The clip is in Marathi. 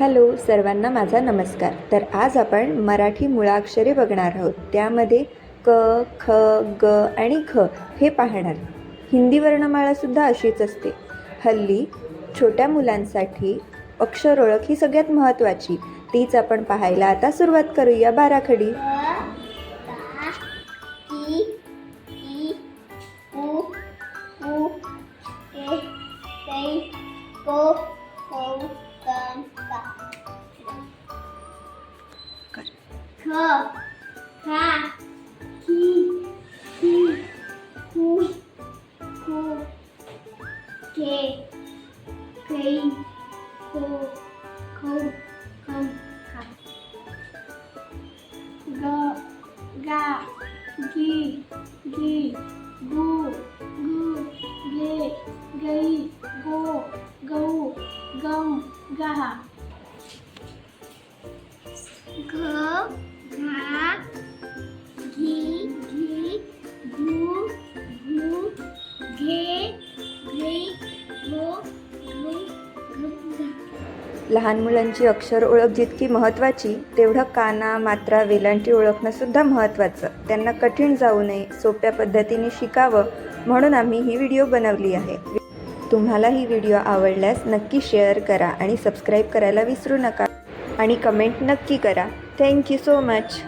हॅलो सर्वांना माझा नमस्कार. तर आज आपण मराठी मुळाक्षरे बघणार आहोत. त्यामध्ये क ख ग आणि ख हे पाहणार. हिंदी वर्णमाळासुद्धा अशीच असते. हल्ली छोट्या मुलांसाठी अक्षर ओळख ही सगळ्यात महत्त्वाची. तीच आपण पाहायला आता सुरुवात करूया. बाराखडी. को ख खा की की कु कु के कै को खौ कं का ग गा गी गी गु गु गे गई गो गौ गम गहा लहान मुलांची अक्षर ओळख जितकी महत्त्वाची तेवढं काना मात्रा वेलांटी ओळखणंसुद्धा महत्त्वाचं त्यांना कठीण जाऊ नये सोप्या पद्धतीने शिकावं म्हणून आम्ही ही व्हिडिओ बनवली आहे. तुम्हाला ही व्हिडिओ आवडल्यास नक्की शेअर करा आणि सबस्क्राईब करायला विसरू नका. आणि कमेंट नक्की करा. Thank you so much.